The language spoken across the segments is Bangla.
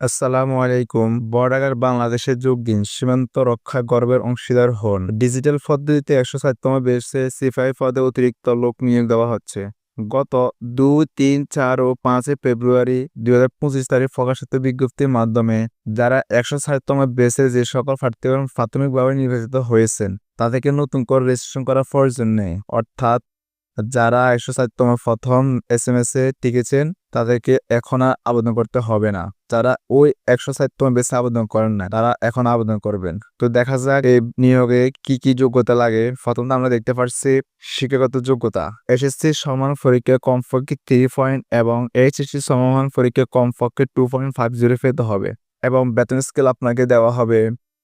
আসসালামু আলাইকুম। বর্ডার বাংলাদেশের যোগ দিন সীমান্ত রক্ষা গর্বের অংশীদার হন। ডিজিটাল পদ্ধতিতে একশো ষাটতম বেসে সিফাই পদে অতিরিক্ত লোক নিয়োগ দেওয়া হচ্ছে। গত দুই, তিন, চার ও পাঁচই ফেব্রুয়ারি দুই হাজার পঁচিশ তারিখ প্রকাশিত বিজ্ঞপ্তির মাধ্যমে যারা একশো ষাটতম বেসে যে সকল প্রার্থীগণ প্রাথমিকভাবে নির্বাচিত হয়েছেন, তাদেরকে নতুন করে রেজিস্ট্রেশন করার প্রয়োজন নেই। অর্থাৎ যারা একশো ষাটতম প্রথম এস এম এসে টিকেছেন তাদেরকে এখন আর আবেদন করতে হবে না। যারা ওই একশো ষাটতম বেশি আবেদন করেন না, তারা এখন আবেদন করবেন। তো দেখা যাক এই নিয়োগে কি কি যোগ্যতা লাগে। প্রথমত আমরা দেখতে পাচ্ছি শিক্ষাগত যোগ্যতা। এসএসসি সমান পরীক্ষা কমপক্ষে থ্রি পয়েন্ট এবং এইচএসসি সমান পরীক্ষা কমপক্ষে টু পয়েন্ট ফাইভ জিরো পেতে হবে এবং বেতন স্কেল আপনাকে দেওয়া হবে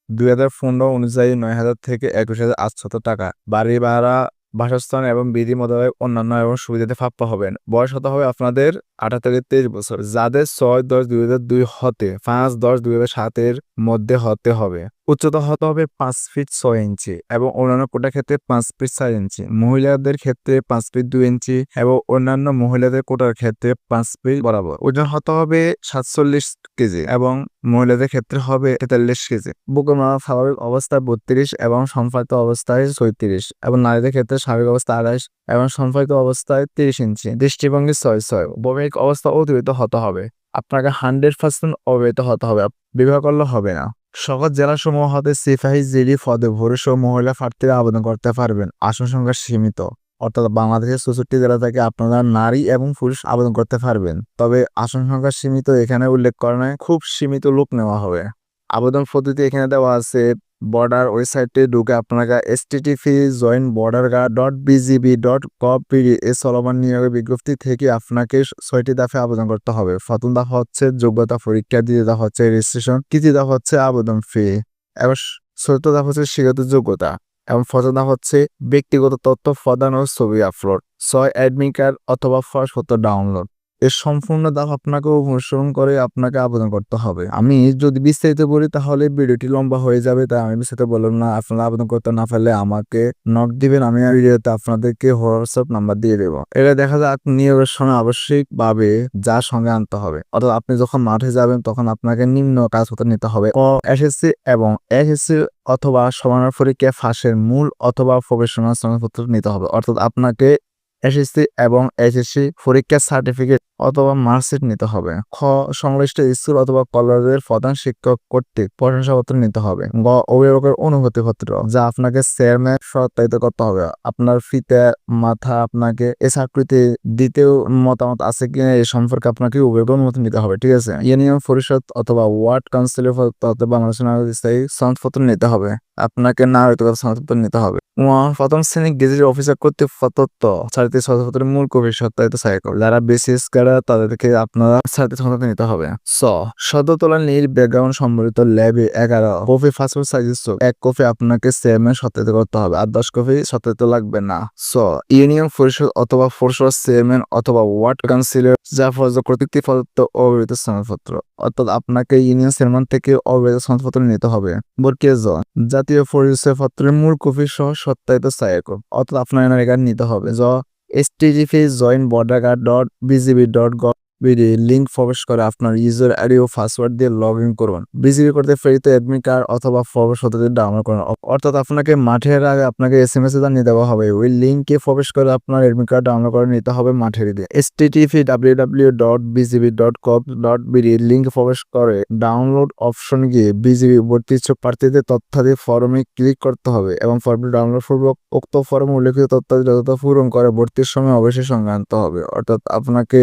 দুই হাজার পনেরো অনুযায়ী নয় হাজার থেকে একুশ হাজার আটশত টাকা। বাড়ি ভাড়া বাসস্থান এবং বিধি মোতাবেক অন্যান্য এবং সুবিধাতে প্রাপ্য হবেন। বয়স হতে হবে আপনাদের আঠারো থেকে তেইশ বছর। যাদের ছয় দশ দুই হাজার দুই হতে, পাঁচ দশ দুই হাজার সাতের মধ্যে হতে হবে। উচ্চতা হতে হবে পাঁচ ফিট ছয় ইঞ্চি এবং অন্যান্য কোটার ক্ষেত্রে পাঁচ ফিট চার ইঞ্চি মহিলাদের ক্ষেত্রে পাঁচ ফিট দুই ইঞ্চি এবং অন্যান্য মহিলাদের কোটার ক্ষেত্রে পাঁচ ফিট বরাবর। ওজন হতে হবে সাতচল্লিশ কেজি এবং মহিলাদের ক্ষেত্রে হবে তেতাল্লিশ কেজি। বুকের মারা স্বাভাবিক অবস্থায় বত্রিশ এবং সম্পাদিত অবস্থায় ছয়ত্রিশ এবং নারীদের ক্ষেত্রে স্বাভাবিক অবস্থা আড়াইশ এবং সম্পাদিত অবস্থায় তিরিশ ইঞ্চি দৃষ্টিভঙ্গি ছয় ছয়। বৈবাহিক অবস্থা অতিরিক্ত হতে হবে। আপনাকে হান্ড্রেড পার্সেন্ট অবহিত হতে হবে। বিবাহ করলে হবে না। সকল জেলাসমূহ হতে সিফাহি জিডি পদে পুরুষ ও মহিলা প্রার্থীরা আবেদন করতে পারবেন। আসন সংখ্যা সীমিত, অর্থাৎ বাংলাদেশের চৌষট্টি জেলা থেকে আপনারা নারী এবং পুরুষ আবেদন করতে পারবেন। তবে আসন সংখ্যা সীমিত এখানে উল্লেখ করা খুব সীমিত লোক নেওয়া হবে। আবেদন পদ্ধতি এখানে দেওয়া আছে বর্ডার ওয়েবসাইটে ঢুকে আপনাকে এসটিটিপি join border guard dot BGB dot gov এ চলমান নিয়োগের বিজ্ঞপ্তি থেকে আপনাকে ছয়টি দাফে আবেদন করতে হবে। প্রথম দফা হচ্ছে যোগ্যতা পরীক্ষা, দ্বিতীয় দফা হচ্ছে রেজিস্ট্রেশন তৃতীয় দফা হচ্ছে আবেদন ফি এবং চতুর্থ দফা হচ্ছে শিক্ষাগত যোগ্যতা, এবং পঞ্চম দফা হচ্ছে ব্যক্তিগত তথ্য প্রদান ও ছবি আপলোড ছয় অ্যাডমিট কার্ড অথবা ফটো ডাউনলোড এর সম্পূর্ণ দাম আপনাকে অনুসরণ করে আপনাকে আবেদন করতে হবে। আমি যদি বিস্তারিত বলি, তাহলে ভিডিওটি লম্বা হয়ে যাবে, তাই আমি বিস্তারিত বললাম না। আপনারা আবেদন করতে না পারলে আমাকে নক দিবেন, আমি ভিডিওতে আপনাদেরকে হোয়াটসঅ্যাপ নাম্বার দিয়ে দেবো। এটা দেখা যাক নিয়োগের সময় আবশ্যিকভাবে যা সঙ্গে আনতে হবে। অর্থাৎ আপনি যখন মাঠে যাবেন, তখন আপনাকে নিম্ন কাগজপত্র নিতে হবে। ও এসএসসি এবং এসএসসি অথবা সমানার পরীক্ষা ফাঁসের মূল অথবা প্রফেশনাল সনদপত্র নিতে হবে। অর্থাৎ আপনাকে এসএসসি এবং এইচএসসি পরীক্ষার সার্টিফিকেট অথবা মার্কশিট নিতে হবে। খ, সংশ্লিষ্ট স্কুল অথবা কলেজের প্রধান শিক্ষক কর্তৃক প্রশংসাপত্র নিতে হবে। গ, অভিভাবকের অনুভূতিপত্র, যা আপনাকে চেয়ারম্যান সত্যায়িত করতে হবে। আপনার ফিতে মাথা আপনাকে এ চাকরিতে দ্বিতীয় মতামত আছে কিনা এ সম্পর্কে আপনাকে অভিভাবকের অনুমতি নিতে হবে, ঠিক আছে? ইউনিয়ন পরিষদ অথবা ওয়ার্ড কাউন্সিলের অথবা বাংলাদেশ স্থায়ী সনদপত্র নিতে হবে। আপনাকে নাগরিকতা সনদপত্র নিতে হবে। প্রথম শ্রেণি গেজেটের অফিসার কর্তৃক প্রদত্ত চারিত্রিক সদস্যপত্রের মূল কপি সত্যায়িত সাইকেল যারা বিসিএস কারা তাদেরকে আপনারা চারিত্রিক সনদ নিতে হবে। স সদ্য তোলা নীল ব্যাকগ্রাউন্ড সম্বলিত ল্যাবে এগারো। কপি পাসপোর্ট সাইজের ছবি এক কপি আপনাকে চেয়ারম্যান সত্যায়িত করতে হবে আর দশ কপি সত্যায়িত লাগবে না। স ইউনিয়ন পরিষদ অথবা পরিষদ চেয়ারম্যান অথবা ওয়ার্ড কাউন্সিলর, যা ফরজ কর্তৃক প্রদত্ত অবহিত সনদপত্র অর্থাৎ আপনাকে ইউনিয়ন চেয়ারম্যান থেকে অবহিত সনদপত্র নিতে হবে। বর্গীয় জ জাতীয় পরিচয়পত্রের মূল কপি সহ সত্যায়িত সায়ক অর্থাৎ আপনার এখানে নিতে হবে জ য এসটিজিপি join border guard dot BGB dot gov link প্রবেশ করে আপনার ইউজার আইডি ও পাসওয়ার্ড দিয়ে লগ ইন করুন। বিজিবি করতে ফেরিতে অ্যাডমিট কার্ড অথবা প্রবেশ হতে ডাউনলোড করুন। অর্থাৎ আপনাকে মাঠের আগে আপনাকে এস এম এস জানিয়ে দেওয়া হবে। ওই লিঙ্কে প্রবেশ করে আপনার অ্যাডমিট কার্ড ডাউনলোড করে নিতে হবে মাঠের দিয়ে এস TTP W W dot BGB dot gov dot BD link প্রবেশ করে ডাউনলোড অপশন গিয়ে বিজিবি ভর্তি ইচ্ছুক প্রার্থীদের তথ্যাদি ফর্মে ক্লিক করতে হবে এবং ফর্মটি ডাউনলোড পূর্বক উক্ত ফর্মে উল্লেখিত তথ্যাদি যথাযথ পূরণ করে ভর্তির সময় অবশ্যই সংক্রান্ত হবে। অর্থাৎ আপনাকে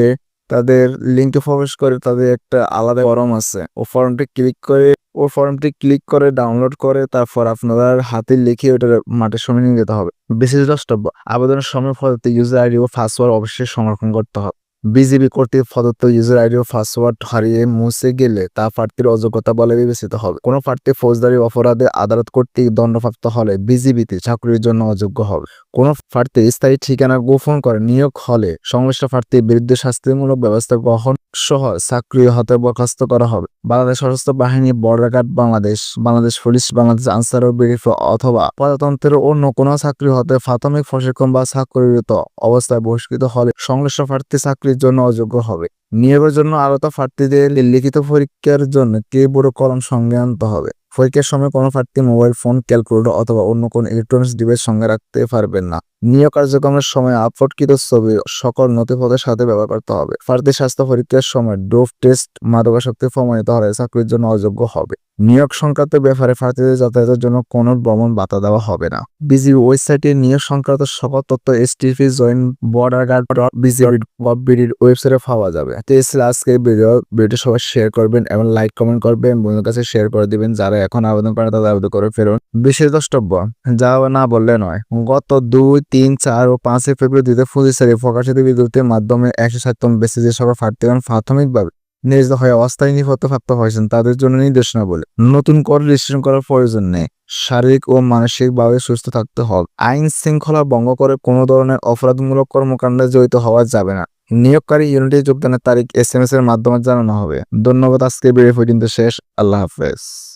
তাদের লিঙ্কে প্রবেশ করে তাদের একটা আলাদা ফর্ম আছে। ও ফর্মটি ক্লিক করে, ও ফর্মটি ক্লিক করে ডাউনলোড করে, তারপর আপনার হাতে লিখে ওটা মাঠের সময় নিয়ে যেতে হবে। বিশেষ দ্রষ্টব্য আবেদনের সময় ফলতে ইউজার আইডি ও পাসওয়ার্ড অবশ্যই সংরক্ষণ করতে হবে। বিজিবি কর্তৃক প্রদত্ত ইউজার আইডি ও পাসওয়ার্ড হারিয়ে মুছে গেলে তা প্রার্থীর অযোগ্যতা বলে বিবেচিত হবে। কোনো প্রার্থী ফৌজদারি অপরাধে আদালত কর্তৃক দণ্ডপ্রাপ্ত হলে বিজিবিতে চাকরির জন্য অযোগ্য হবে। কোনো প্রার্থী স্থায়ী ঠিকানা গোপন করে নিয়োগ হলে সংশ্লিষ্ট প্রার্থীর বিরুদ্ধে শাস্তিমূলক ব্যবস্থা গ্রহণ সহ চাকরি হতে বরখাস্ত করা হবে। বাংলাদেশ সশস্ত্র বাহিনী, border guard, Bangladesh Bangladesh police, Bangladesh Ansar ও ব্রিগেড অথবা প্রজাতন্ত্রের অন্য কোনো চাকরি হতে প্রাথমিক প্রশিক্ষণ বা চাকরিরত অবস্থায় বহিষ্কৃত হলে সংশ্লিষ্ট প্রার্থী চাকরি চাকরির জন্য অযোগ্য হবে। নিয়োগের জন্য আলাদা প্রার্থীদের লিখিত পরীক্ষার জন্য ও কলম সঙ্গে আনতে হবে। পরীক্ষার সময় কোনো প্রার্থী মোবাইল ফোন, ক্যালকুলেটর অথবা অন্য কোনো ইলেকট্রনিক্স ডিভাইস সঙ্গে রাখতে পারবেন না। নিয়োগ কার্যক্রমের সময় আপলোডকৃত ছবি, সকল নথিপত্রের সাথে ব্যবহার করতে হবে। প্রার্থী স্বাস্থ্য পরীক্ষার সময় ডোভ টেস্ট, মাদকাসক্তি প্রমাণিত হলে চাকরির জন্য অযোগ্য হবে। নিয়োগ সংক্রান্ত ব্যাপারে প্রার্থীদের যাতায়াতের জন্য কোনো ভ্রমণ বাতা দেওয়া হবে না। বিজিবি ওয়েবসাইটে নিয়োগ সংক্রান্ত সকল তথ্য এসটিপি জয়েন্ট বর্ডার গার্ড ডট বিজিবির ওয়েবসাইটে পাওয়া যাবে। তো ছিল আজকে ভিডিও। ভিডিওটি সবাই শেয়ার করবেন এবং লাইক, কমেন্ট করবেন। বন্ধুর কাছে শেয়ার করে দিবেন। যারা এখন আবেদন করেন তাদের আবেদন করে ফেরুন। বিশেষ দ্রষ্টব্য, যা না বললে নয়, গত দুই, তিন, চার ও পাঁচই ফেব্রুয়ারি দুই হাজার প্রকাশিত বিদ্যুতের মাধ্যমে একশো সাততম বেসে যে সকল প্রার্থীগণ প্রাথমিকভাবে নিয়োজিত হয়ে, অস্থায়ী নিরাপত্তা হয়েছেন তাদের জন্য নির্দেশনা বলে। নতুন করে রেজিস্ট্রেশন করার প্রয়োজন নেই। শারীরিক ও মানসিকভাবে সুস্থ থাকতে হবে। আইন শৃঙ্খলা ভঙ্গ করে কোনো ধরনের অপরাধমূলক কর্মকাণ্ডে জড়িত হওয়া যাবে না। নিয়োগকারী ইউনিটে যোগদানের তারিখ এস এম এস এর মাধ্যমে জানানো হবে। ধন্যবাদ আজকে বেড়ে পর্যন্ত শেষ। আল্লাহ হাফেজ।